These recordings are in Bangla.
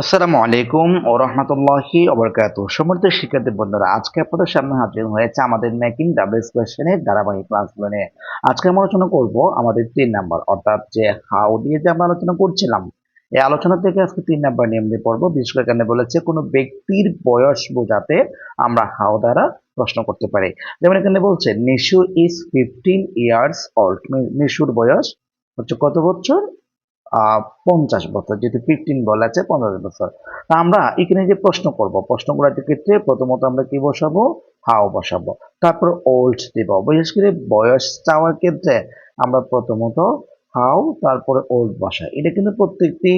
আসসালামু আলাইকুম ও রহমতুল্লাহি অবরকাত সমর্থ শিক্ষার্থী বন্ধুরা, আজকে আপনাদের সামনে হাজির হয়েছে আমাদের মেকিং ডাবলস কোয়েশ্চেনের ধারাবাহিক ক্লাসগুলো নিয়ে। আজকে আমরা আলোচনা করব আমাদের তিন নাম্বার অর্থাৎ যে হাউ দিয়ে যে আমরা আলোচনা করছিলাম, এই আলোচনা থেকে আজকে তিন নাম্বার নিয়ম দিয়ে পড়ব। বিশেষ করে বলেছে, কোনো ব্যক্তির বয়স বোঝাতে আমরা হাউ দ্বারা প্রশ্ন করতে পারি। যেমন এখানে বলছে, Nishu is fifteen years old নিশুর বয়স হচ্ছে কত বছর? পঞ্চাশ বছর, যেহেতু ফিফটিন বলা আছে, পঞ্চাশ বছর। তা আমরা এখানে যে প্রশ্ন করব, প্রশ্ন করার ক্ষেত্রে প্রথমত আমরা কি বসাবো? হাও বসাবো। তারপর ওল্ড দিব। বিশেষ করে বয়স চাওয়ার ক্ষেত্রে আমরা প্রথমত হাউ তারপরে ওল্ড বসাই। এটা কিন্তু প্রত্যেকটি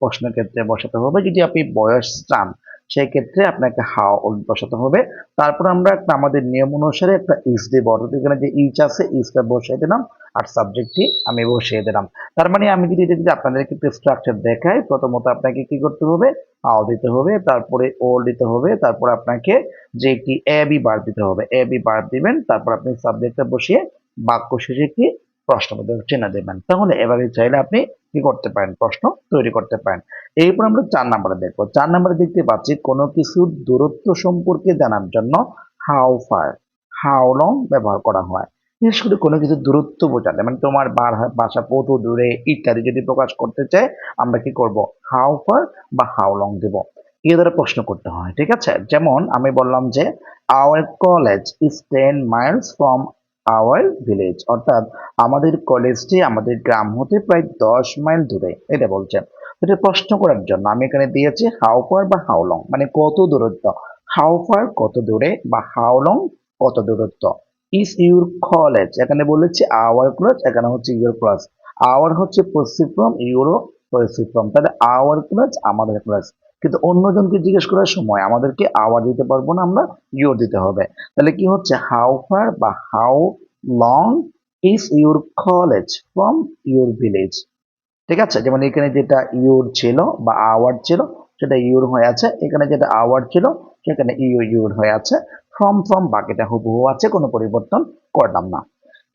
প্রশ্ন ক্ষেত্রে বসাতে হবে। যদি আপনি বয়স চান সেই ক্ষেত্রে আপনাকে হাও বসাতে হবে। তারপর আমরা একটা আমাদের নিয়ম অনুসারে একটা ইস দিব অর্থাৎ এখানে যে ইচ আছে, ইসটা বসিয়ে দিলাম আর সাবজেক্টটি আমি বসিয়ে দিলাম। তার মানে আমি যদি এটা যদি আপনাদেরকে একটু স্ট্রাকচার দেখাই, প্রথমত আপনাকে কি করতে হবে? আও দিতে হবে, তারপরে ওল দিতে হবে, তারপর আপনাকে যে একটি এ বি বার দিতে হবে। এ বি বার দিবেন, তারপর আপনি সাবজেক্টটা বসিয়ে বাক্য শেষে একটি প্রশ্নবোধক চেনা দেবেন। তাহলে এবারে চাইলে আপনি কি করতে পারেন? প্রশ্ন তৈরি করতে পারেন। এরপর আমরা চার নাম্বারে দেখব। চার নাম্বারে দেখতে পাচ্ছি কোনো কিছুর দূরত্ব সম্পর্কে জানার জন্য হাউ ফার হাউ লং ব্যবহার করা হয়। বিশেষ করে কোনো কিছু দূরত্ব বোঝালে মানে তোমার বাসা কত দূরে ইত্যাদি যদি প্রকাশ করতে চাই আমরা কি করব? হাউ ফার বা হাউ লং দেব। এ দ্বারা প্রশ্ন করতে হয়, ঠিক আছে? যেমন আমি বললাম যে our college is ten miles from our village অর্থাৎ আমাদের কলেজটি আমাদের গ্রাম হতে প্রায় দশ মাইল দূরে, এটা বলছেন এটা প্রশ্ন করার জন্য আমি এখানে দিয়েছি হাউ ফার বা হাউ লং মানে কত দূরত্ব। হাউ ফার কত দূরে বা হাউ লং কত দূরত্ব। ইজ ইউর কলেজ এখানে বলেছি আওয়ার ক্লাস এখানে হচ্ছে ইউর ক্লাস আওয়ার হচ্ছে পশ্চিম ফ্রম ইউরো পশ্চিমফ্রম তাহলে আওয়ার ক্লাস আমাদের ক্লাস কিন্তু অন্যজনকে জিজ্ঞেস করার সময় আমাদেরকে আওয়ার দিতে পারব না, আমরা ইউর দিতে হবে। তাহলে কি হচ্ছে? হাউ ফার বা how long is your college from your village ঠিক আছে? যেমন এখানে যেটা ইউর ছিল বা আওয়ার ছিল, সেটা ইউর হয়ে আছে। এখানে যেটা আওয়ার ছিল, সেখানে ইউ ইউর হয়ে আছে। ফ্রম ফ্রম বাকিটা হুবহু আছে, কোনো পরিবর্তন করলাম না।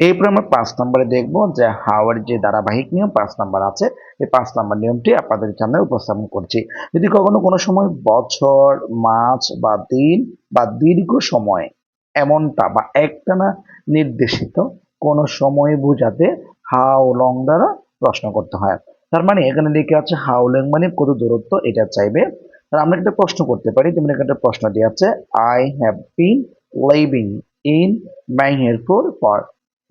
এরপর আমরা পাঁচ নম্বরে দেখব যে হাওয়ার যে ধারাবাহিক নিয়ম, পাঁচ নাম্বার আছে। এই পাঁচ নাম্বার নিয়মটি আপনাদের সামনে উপস্থাপন করছি। যদি কখনো কোনো সময় বছর, মাস বা দিন বা দীর্ঘ সময় এমনটা বা একটানা নির্দেশিত কোনো সময় বোঝাতে হাও লং দ্বারা প্রশ্ন করতে হয়। তার মানে এখানে লিখে আছে হাও লং মানে কত দূরত্ব, এটা চাইবে। আর আমরা একটা প্রশ্ন করতে পারি, যেমন এখানে একটা প্রশ্ন দিয়ে আছে I have been living in Meherpur for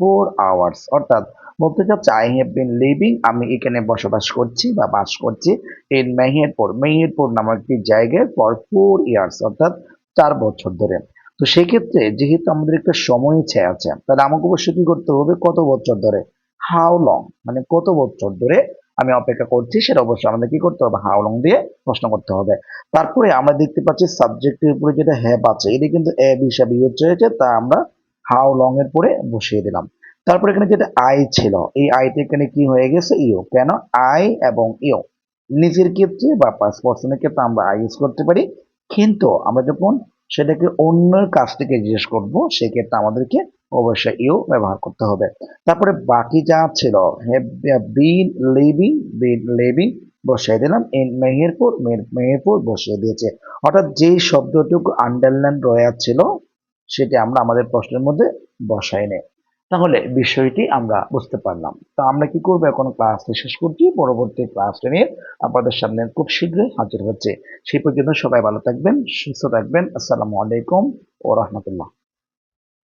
four hours অর্থাৎ বলতে চাচ্ছে আই হ্যাভ বিন লিভিং আমি এখানে বসবাস করছি বা বাস করছি ইন মেহেরপুর মেহেরপুর নামক একটি জায়গায় ফর ফোর ইয়ার্স অর্থাৎ চার বছর ধরে। তো সেক্ষেত্রে যেহেতু আমাদের একটা সময় ইচ্ছে আছে, তাহলে আমাকে অবশ্যই কি করতে হবে? কত বছর ধরে? হাউ লং মানে কত বছর ধরে আমি অপেক্ষা করছি, সেটা অবশ্যই আমাদের কি করতে হবে? হাউ লং দিয়ে প্রশ্ন করতে হবে। তারপরে আমরা দেখতে পাচ্ছি সাবজেক্টের উপরে যেটা হ্যাভ আছে, এটা কিন্তু এ হিসাবে ইউজ হয়েছে, তা আমরা হাউ লং এর পরে বসিয়ে দিলাম। তারপর এখানে যেটা আই ছিল, এই আইটা এখানে কি হয়ে গেছে? ইউ কেন? আই এবং ইউ নিজের ক্ষেত্রে বা পাঁচ পার্সনের ক্ষেত্রে আমরা আই ইউজ করতে পারি। কিন্তু আমরা যখন সেটাকে অন্যের কাছ থেকে জিজ্ঞেস করব, সেক্ষেত্রে আমাদেরকে অবশ্যই ইউ ব্যবহার করতে হবে। তারপরে বাকি যা ছিল বিন লিভিং বিন লিভিং বসিয়ে দিলাম। মেহেরপুর মেহেরপুর বসিয়ে দিয়েছে। অর্থাৎ যেই শব্দটুকু আন্ডারলাইন রয়ে ছিল সেটি আমরা আমাদের প্রশ্নের মধ্যে বসাই নেই। তাহলে বিষয়টি আমরা বুঝতে পারলাম। তা আমরা কি করব? এখন ক্লাসটি শেষ করছি। পরবর্তী ক্লাসটি নিয়ে আপনাদের সামনে খুব শীঘ্রই হাজির হচ্ছে। সেই পর্যন্ত সবাই ভালো থাকবেন, সুস্থ থাকবেন। আসসালামু আলাইকুম ও রহমতুল্লাহ।